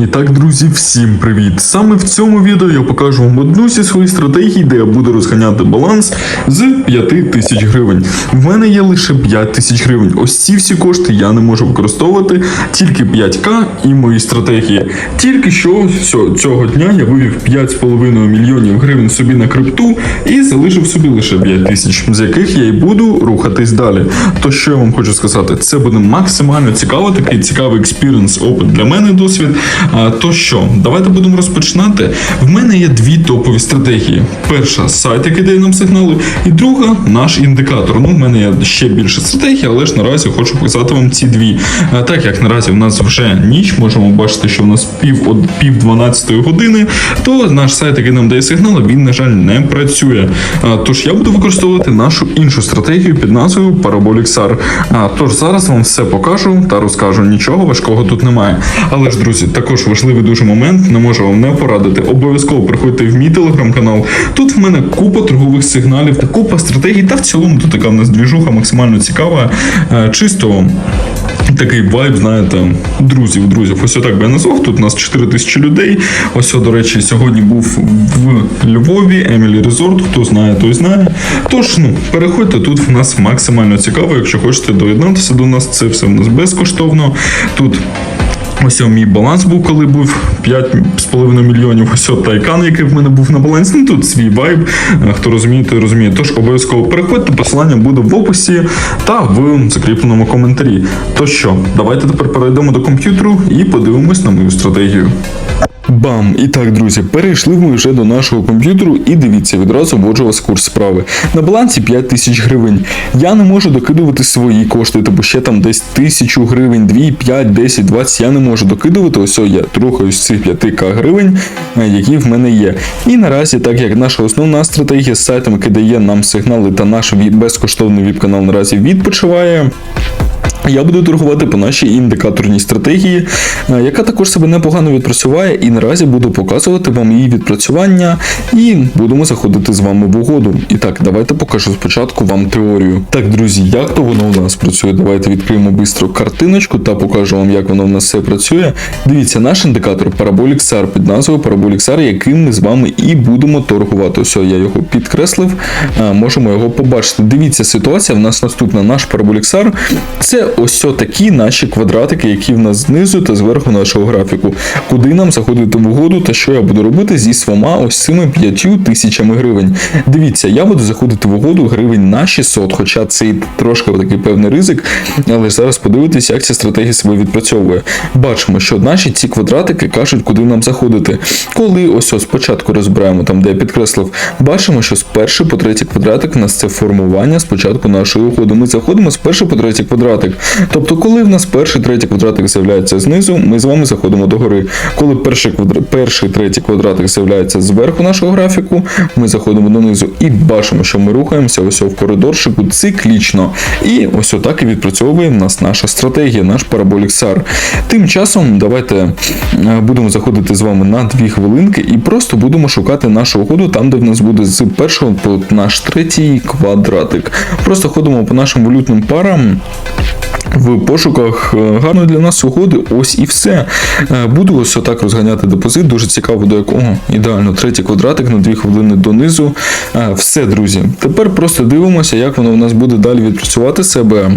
І так, друзі, всім привіт! Саме в цьому відео я покажу вам одну зі своїх стратегій, де я буду розганяти баланс з 5 тисяч гривень. В мене є лише 5 тисяч гривень. Ось ці всі кошти я не можу використовувати, тільки 5к і мої стратегії. Тільки що цього дня я вивів 5,5 мільйонів гривень собі на крипту і залишив собі лише 5 тисяч, з яких я і буду рухатись далі. То що я вам хочу сказати, це буде максимально цікаво, такий цікавий експіріенс, опит для мене досвід. То що, давайте будемо розпочинати. В мене є дві топові стратегії. Перша сайт, який дає нам сигнали, і друга наш індикатор. Ну, в мене є ще більше стратегій, але ж наразі хочу показати вам ці дві. Так як наразі в нас вже ніч, можемо бачити, що в нас пів од пів 12 години, то наш сайт, який нам дає сигнали, він, на жаль, не працює. Тож я буду використовувати нашу іншу стратегію під назвою Parabolic SAR. Тож зараз вам все покажу та розкажу. Нічого важкого тут немає. Але ж, друзі, також важливий дуже момент, не можу вам не порадити. Обов'язково приходьте в мій телеграм-канал. Тут в мене купа торгових сигналів та купа стратегій. Та в цілому тут така в нас двіжуха максимально цікава. Е, Чисто такий вайб, знаєте, друзів, друзів. Ось отак би я назвав. Тут у нас 4 тисячі людей. Ось, до речі, сьогодні був в Львові, Емілі Резорт. Хто знає, той знає. Тож, ну, переходьте, тут в нас максимально цікаво. Якщо хочете доєднатися до нас, це все в нас безкоштовно. Тут Ось мій баланс був, коли був 5,5 мільйонів. Ось тайкан, який в мене був на балансі. Ну тут свій вайб. Е, Хто розуміє, той розуміє. Тож обов'язково переходьте, посилання буде в описі та в закріпленому коментарі. То що, давайте тепер перейдемо до комп'ютеру і подивимось на мою стратегію. Бам! І так, друзі, перейшли ми вже до нашого комп'ютеру і дивіться, відразу вводжу вас курс справи. На балансі 5 тисяч гривень. Я не можу докидувати свої кошти, тобто ще там десь тисячу гривень, 2, 5, 10, 20 я не можу докидувати. Ось я рухаюсь з цих 5к гривень, е, які в мене є. І наразі, так як наша основна стратегія з сайтом, який дає нам сигнали, та наш безкоштовний віп-канал наразі відпочиває. Я буду торгувати по нашій індикаторній стратегії, е, яка також себе непогано відпрацюває, і наразі буду показувати вам її відпрацювання, і будемо заходити з вами в угоду. І так, давайте покажу спочатку вам теорію. Так, друзі, як то воно у нас працює? Давайте відкриємо бистро картиночку та покажу вам, як воно в нас все працює. Дивіться, наш індикатор Parabolic SAR під назвою Parabolic SAR, яким ми з вами і будемо торгувати. Ось я його підкреслив, е, можемо його побачити. Дивіться, ситуація в нас наступна. Наш Parabolic SAR – це ось такі наші квадратики, які в нас знизу та зверху нашого графіку. Куди нам заходити в угоду та що я буду робити зі своїма ось цими 5 тисячами гривень. Дивіться, я буду заходити в угоду гривень на 600, хоча це і трошки такий певний ризик, але зараз подивитись, як ця стратегія себе відпрацьовує. Бачимо, що наші ці квадратики кажуть, куди нам заходити. Коли ось ось спочатку розбираємо там, де я підкреслив, бачимо, що з перший по третій квадратик у нас це формування спочатку нашої угоди. Ми заходимо з перший по третій квадратик. Тобто, коли в нас перший третій квадратик з'являється знизу, ми з вами заходимо до гори. Коли перший квадра... перший третій квадратик з'являється зверху нашого графіку, ми заходимо донизу і бачимо, що ми рухаємося ось в коридорчику циклічно. І ось отак і відпрацьовує в нас наша стратегія, наш параболік SAR. Тим часом давайте е, будемо заходити з вами на дві хвилинки і просто будемо шукати нашу угоду там, де в нас буде з першого по наш третій квадратик. Просто ходимо по нашим валютним парам. В пошуках е, гарної для нас угоди, ось і все. Е, Буду ось отак розганяти депозит, дуже цікаво до якого. Ідеально, третій квадратик на 2 хвилини донизу. Е, Все, друзі. Тепер просто дивимося, як воно у нас буде далі відпрацювати себе.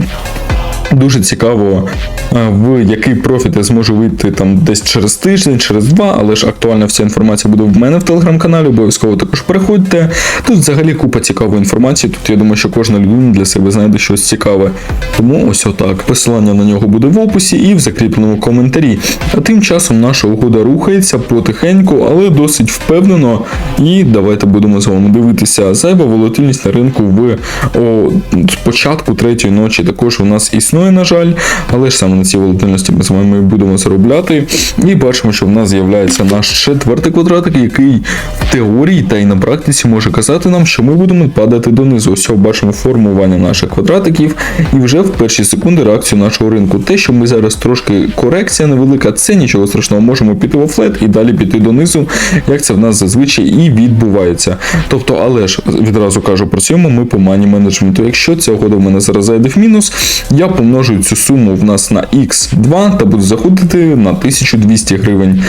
Дуже цікаво, в який профіт я зможу вийти там десь через тиждень, через два, але ж актуальна вся інформація буде в мене в телеграм-каналі. Обов'язково також переходьте. Тут взагалі купа цікавої інформації. Тут я думаю, що кожна людина для себе знайде щось цікаве. Тому ось отак. Посилання на нього буде в описі і в закріпленому коментарі. А тим часом наша угода рухається потихеньку, але досить впевнено. І давайте будемо з вами дивитися. Зайва волатильність на ринку в о, спочатку третьої ночі також у нас існує, на жаль, але ж саме на цій волатильності ми з вами будемо заробляти. І бачимо, що в нас з'являється наш четвертий квадратик, який в теорії та й на практиці може казати нам, що ми будемо падати донизу. Ось бачимо формування наших квадратиків, і вже в перші секунди реакцію нашого ринку. Те, що ми зараз трошки корекція невелика, це нічого страшного, можемо піти в флет і далі піти донизу, як це в нас зазвичай і відбувається. Тобто, але ж відразу кажу, працюємо ми по мані менеджменту. Якщо ця угода в мене зараз зайде в мінус, я по помножують цю суму в нас на x2 та будуть заходити на 1200 гривень,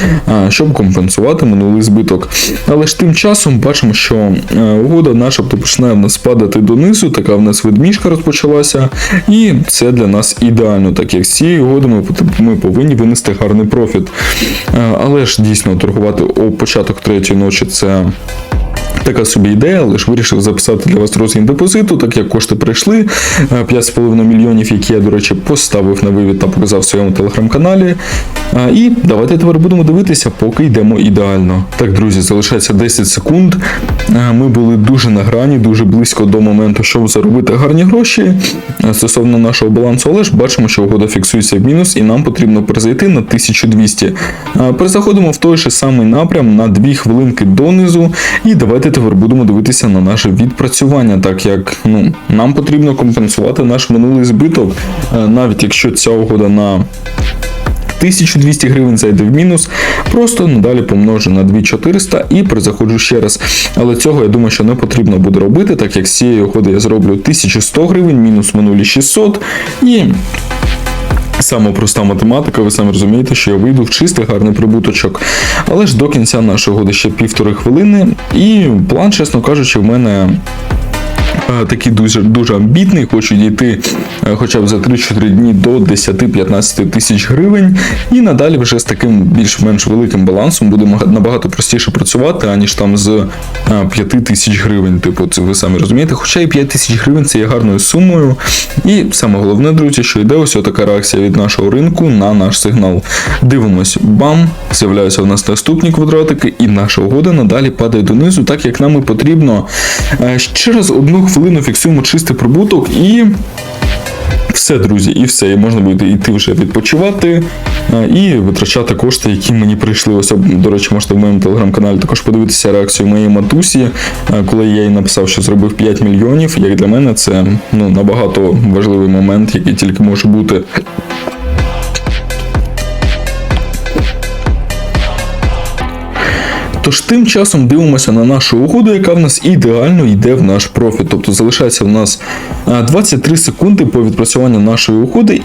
щоб компенсувати минулий збиток. Але ж тим часом бачимо, що е, угода начебто починає в нас падати донизу, така в нас ведмішка розпочалася, і це для нас ідеально, так як з цієї угоди ми, повинні винести гарний профіт. Е, Але ж дійсно торгувати о початок третьої ночі це. Така собі ідея, але ж вирішив записати для вас розгін депозиту, так як кошти прийшли. е, 5,5 мільйонів, які я, до речі, поставив на вивід та показав в своєму телеграм-каналі. Е, І давайте тепер будемо дивитися, поки йдемо ідеально. Так, друзі, залишається 10 секунд. Е, Ми були дуже на грані, дуже близько до моменту, щоб заробити гарні гроші е, стосовно нашого балансу, але ж бачимо, що угода фіксується в мінус, і нам потрібно перезайти на 1200. Е, Перезаходимо в той же самий напрям на 2 хвилинки донизу. І давайте тепер будемо дивитися на наше відпрацювання, так як ну, нам потрібно компенсувати наш минулий збиток, Е, навіть якщо ця угода на 1200 гривень зайде в мінус, просто надалі помножу на 2400 і перезаходжу ще раз. Але цього я думаю, що не потрібно буде робити, так як з цієї угоди я зроблю 1100 гривень, мінус минулі 600 і. Саме проста математика, ви самі розумієте, що я вийду в чистий гарний прибуточок. Але ж до кінця нашого угоди ще півтори хвилини, і план, чесно кажучи, в мене е, такий дуже дуже амбітний. Хочу дійти е, хоча б за 3-4 дні до 10-15 тисяч гривень. І надалі вже з таким більш-менш великим балансом буде набагато простіше працювати, аніж там з е, 5 тисяч гривень. Типу, це ви самі розумієте. Хоча і 5 тисяч гривень це є гарною сумою. І саме головне, друзі, що йде ось така реакція від нашого ринку на наш сигнал. Дивимось, бам! З'являються в нас наступні квадратики, і наша угода надалі падає донизу, так як нам і потрібно. Е, Ще одну хвилину фіксуємо чистий прибуток і. Все, друзі, і все. І можна буде йти вже відпочивати е, і витрачати кошти, які мені прийшли. Ось, до речі, можете в моєму телеграм-каналі також подивитися реакцію моєї матусі, е, коли я їй написав, що зробив 5 мільйонів. Як для мене, це ну, набагато важливий момент, який тільки може бути. Тож тим часом дивимося на нашу угоду, яка в нас ідеально йде в наш профіт. Тобто залишається в нас е, 23 секунди по відпрацюванню нашої угоди,